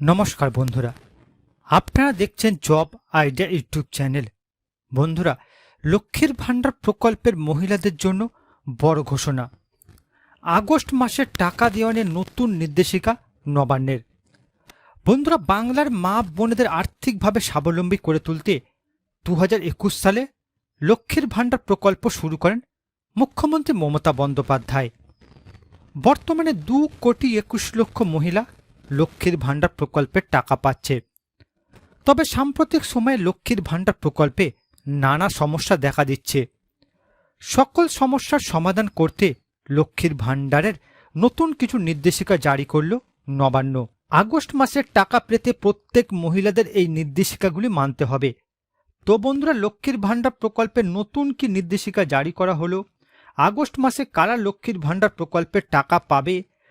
নমস্কার বন্ধুরা। আপনারা দেখছেন জব আইডিয়া ইউটিউব চ্যানেল। বন্ধুরা, লক্ষ্মীর ভাণ্ডার প্রকল্পের মহিলাদের জন্য বড় ঘোষণা। আগস্ট মাসে টাকা দেওয়ানের নতুন নির্দেশিকা নবান্নের। বন্ধুরা, বাংলার মা বোনেদের আর্থিকভাবে স্বাবলম্বী করে তুলতে দু হাজার একুশ সালে লক্ষ্মীর ভাণ্ডার প্রকল্প শুরু করেন মুখ্যমন্ত্রী মমতা বন্দ্যোপাধ্যায়। বর্তমানে দু কোটি একুশ লক্ষ মহিলা লক্ষ্মীর ভাণ্ডার প্রকল্পের টাকা পাচ্ছে। তবে সাম্প্রতিক সময়ে লক্ষ্মীর ভাণ্ডার প্রকল্পে নানা সমস্যা দেখা দিচ্ছে। সকল সমস্যার সমাধান করতে লক্ষ্মীর ভাণ্ডারের নতুন কিছু নির্দেশিকা জারি করল নবান্ন। আগস্ট মাসের টাকা পেতে প্রত্যেক মহিলাদের এই নির্দেশিকাগুলি মানতে হবে। তো বন্ধুরা, লক্ষ্মীর ভাণ্ডার প্রকল্পের নতুন কি নির্দেশিকা জারি করা হলো? আগস্ট মাসে কারা লক্ষ্মীর ভাণ্ডার প্রকল্পের টাকা পাবে?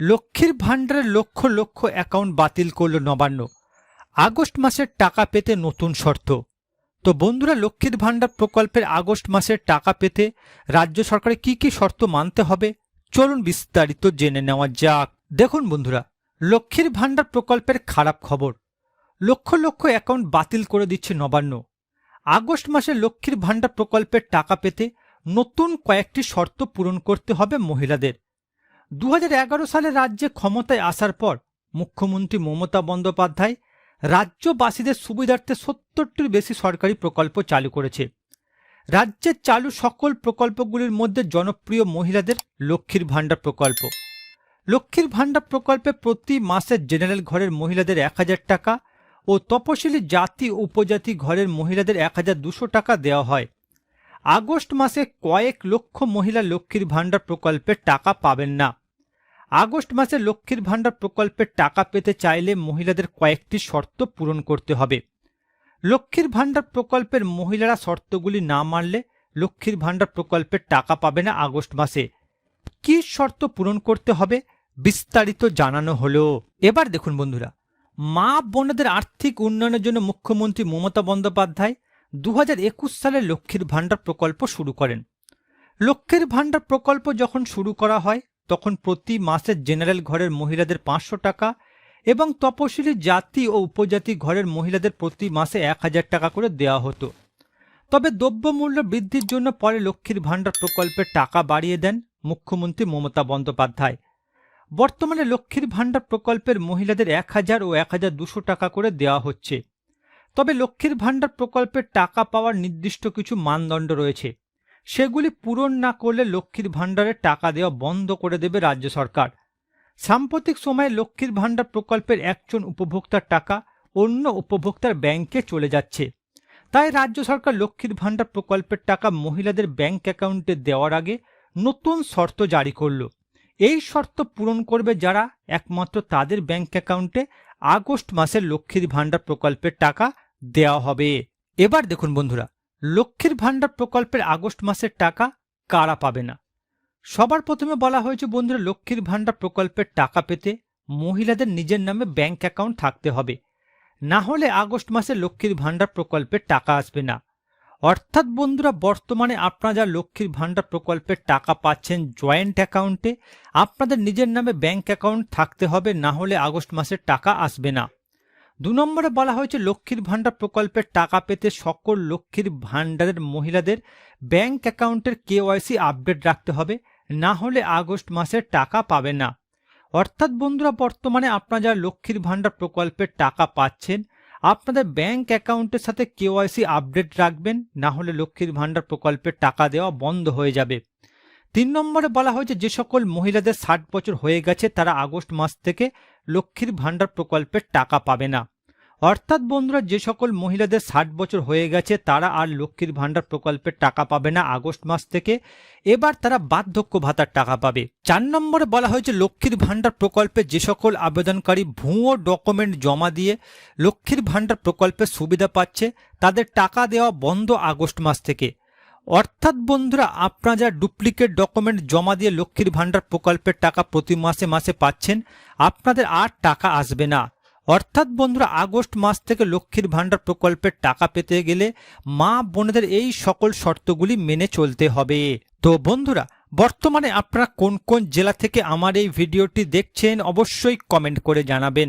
লক্ষ্মীর ভাণ্ডারের লক্ষ লক্ষ অ্যাকাউন্ট বাতিল করল নবান্ন। আগস্ট মাসের টাকা পেতে নতুন শর্ত। তো বন্ধুরা, লক্ষ্মীর ভাণ্ডার প্রকল্পের আগস্ট মাসের টাকা পেতে রাজ্য সরকারের কি কি শর্ত মানতে হবে? চলুন বিস্তারিত জেনে নেওয়া যাক। দেখুন বন্ধুরা, লক্ষ্মীর ভাণ্ডার প্রকল্পের খারাপ খবর। লক্ষ লক্ষ অ্যাকাউন্ট বাতিল করে দিচ্ছে নবান্ন। আগস্ট মাসে লক্ষ্মীর ভাণ্ডার প্রকল্পের টাকা পেতে নতুন কয়েকটি শর্ত পূরণ করতে হবে মহিলাদের। দু হাজার এগারো সালে রাজ্যে ক্ষমতায় আসার পর মুখ্যমন্ত্রী মমতা বন্দ্যোপাধ্যায় রাজ্যবাসীদের সুবিধার্থে সত্তরটির বেশি সরকারি প্রকল্প চালু করেছে। রাজ্যের চালু সকল প্রকল্পগুলির মধ্যে জনপ্রিয় মহিলাদের লক্ষ্মীর ভাণ্ডার প্রকল্প। লক্ষ্মীর ভাণ্ডার প্রকল্পে প্রতি মাসে জেনারেল ঘরের মহিলাদের এক হাজার টাকা ও তপশিলি জাতি উপজাতি ঘরের মহিলাদের এক হাজার দুশো টাকা দেওয়া হয়। আগস্ট মাসে কয়েক লক্ষ মহিলা লক্ষ্মীর ভাণ্ডার প্রকল্পের টাকা পাবেন না। আগস্ট মাসে লক্ষ্মীর ভাণ্ডার প্রকল্পের টাকা পেতে চাইলে মহিলাদের কয়েকটি শর্ত পূরণ করতে হবে। লক্ষ্মীর ভাণ্ডার প্রকল্পের মহিলারা শর্তগুলি না মানলে লক্ষ্মীর ভাণ্ডার প্রকল্পের টাকা পাবে না আগস্ট মাসে। কি শর্ত পূরণ করতে হবে বিস্তারিত জানানো হলো। এবার দেখুন বন্ধুরা, মা বোনদের আর্থিক উন্নয়নের জন্য মুখ্যমন্ত্রী মমতা বন্দ্যোপাধ্যায় দু হাজার একুশ সালে লক্ষ্মীর ভাণ্ডার প্রকল্প শুরু করেন। লক্ষ্মীর ভাণ্ডার প্রকল্প যখন শুরু করা হয় তখন প্রতি মাসে জেনারেল ঘরের মহিলাদের পাঁচশো টাকা এবং তপশিলি জাতি ও উপজাতি ঘরের মহিলাদের প্রতি মাসে এক হাজার টাকা করে দেওয়া হতো। তবে দ্রব্যমূল্য বৃদ্ধির জন্য পরে লক্ষ্মীর ভাণ্ডার প্রকল্পের টাকা বাড়িয়ে দেন মুখ্যমন্ত্রী মমতা বন্দ্যোপাধ্যায়। বর্তমানে লক্ষ্মীর ভাণ্ডার প্রকল্পের মহিলাদের এক হাজার ও এক হাজার দুশো টাকা করে দেওয়া হচ্ছে। তবে লক্ষ্মীর ভাণ্ডার প্রকল্পের টাকা পাওয়ার নির্দিষ্ট কিছু মানদণ্ড রয়েছে। সেগুলি পূরণ না করলে লক্ষ্মীর ভাণ্ডারের টাকা দেওয়া বন্ধ করে দেবে রাজ্য সরকার। সাম্প্রতিক সময়ে লক্ষ্মীর ভাণ্ডার প্রকল্পের একজন উপভোক্তার টাকা অন্য উপভোক্তার ব্যাংকে চলে যাচ্ছে। তাই রাজ্য সরকার লক্ষ্মীর ভাণ্ডার প্রকল্পের টাকা মহিলাদের ব্যাংক অ্যাকাউন্টে দেওয়ার আগে নতুন শর্ত জারি করল। এই শর্ত পূরণ করবে যারা একমাত্র তাদের ব্যাংক অ্যাকাউন্টে আগস্ট মাসের লক্ষ্মীর ভাণ্ডার প্রকল্পের টাকা দেওয়া হবে। এবার দেখুন বন্ধুরা লক্ষ্মীর ভাণ্ডার প্রকল্পের আগস্ট মাসের টাকা কারা পাবে না? সবার প্রথমে বলা হয়েছে, বন্ধুরা, লক্ষ্মীর ভাণ্ডার প্রকল্পের টাকা পেতে মহিলাদের নিজের নামে ব্যাংক অ্যাকাউন্ট থাকতে হবে। না হলে আগস্ট মাসে লক্ষ্মীর ভাণ্ডার প্রকল্পের টাকা আসবে না। অর্থাৎ, বন্ধুরা, বর্তমানে আপনারা যা লক্ষ্মীর ভাণ্ডার প্রকল্পের টাকা পাচ্ছেন জয়েন্ট অ্যাকাউন্টে, আপনাদের নিজের নামে ব্যাংক অ্যাকাউন্ট থাকতে হবে, না হলে আগস্ট মাসের টাকা আসবে না। দু নম্বরে বলা হয়েছে, লক্ষ্মীর ভাণ্ডার প্রকল্পের টাকা পেতে সকল লক্ষ্মীর ভাণ্ডারের মহিলাদের ব্যাংক অ্যাকাউন্টের কেওয়াইসি আপডেট রাখতে হবে, না হলে আগস্ট মাসের টাকা পাবে না। অর্থাৎ বন্ধুরা, বর্তমানে আপনারা যারা লক্ষ্মীর ভাণ্ডার প্রকল্পের টাকা পাচ্ছেন, আপনাদের ব্যাংক অ্যাকাউন্টের সাথে কেওয়াইসি আপডেট রাখবেন, না হলে লক্ষ্মীর ভাণ্ডার প্রকল্পের টাকা দেওয়া বন্ধ হয়ে যাবে। তিন নম্বরে বলা হয়েছে, যে সকল মহিলাদের ষাট বছর হয়ে গেছে, তারা আগস্ট মাস থেকে লক্ষ্মীর ভাণ্ডার প্রকল্পের টাকা পাবে না। অর্থাৎ বন্ধুরা, যে সকল মহিলাদের ষাট বছর হয়ে গেছে, তারা আর লক্ষ্মীর ভাণ্ডার প্রকল্পের টাকা পাবে না আগস্ট মাস থেকে। এবার তারা বার্ধক্য ভাতার টাকা পাবে। চার নম্বরে বলা হয়েছে, লক্ষ্মীর ভাণ্ডার প্রকল্পে যে সকল আবেদনকারী ভুয়ো ডকুমেন্ট জমা দিয়ে লক্ষ্মীর ভাণ্ডার প্রকল্পের সুবিধা পাচ্ছে, তাদের টাকা দেওয়া বন্ধ আগস্ট মাস থেকে। অর্থাৎ বন্ধুরা, আপনারা যা ডুপ্লিকেট ডকুমেন্ট জমা দিয়ে লক্ষ্মীর ভাণ্ডার প্রকল্পের টাকা প্রতি মাসে মাসে পাচ্ছেন, আপনাদের আর টাকা আসবে না। অর্থাৎ বন্ধুরা, আগস্ট মাস থেকে লক্ষ্মীর ভাণ্ডার প্রকল্পের টাকা পেতে গেলে মা বোনেদের এই সকল শর্তগুলি মেনে চলতে হবে। তো বন্ধুরা, বর্তমানে আপনারা কোন কোন জেলা থেকে আমার এই ভিডিওটি দেখছেন, অবশ্যই কমেন্ট করে জানাবেন।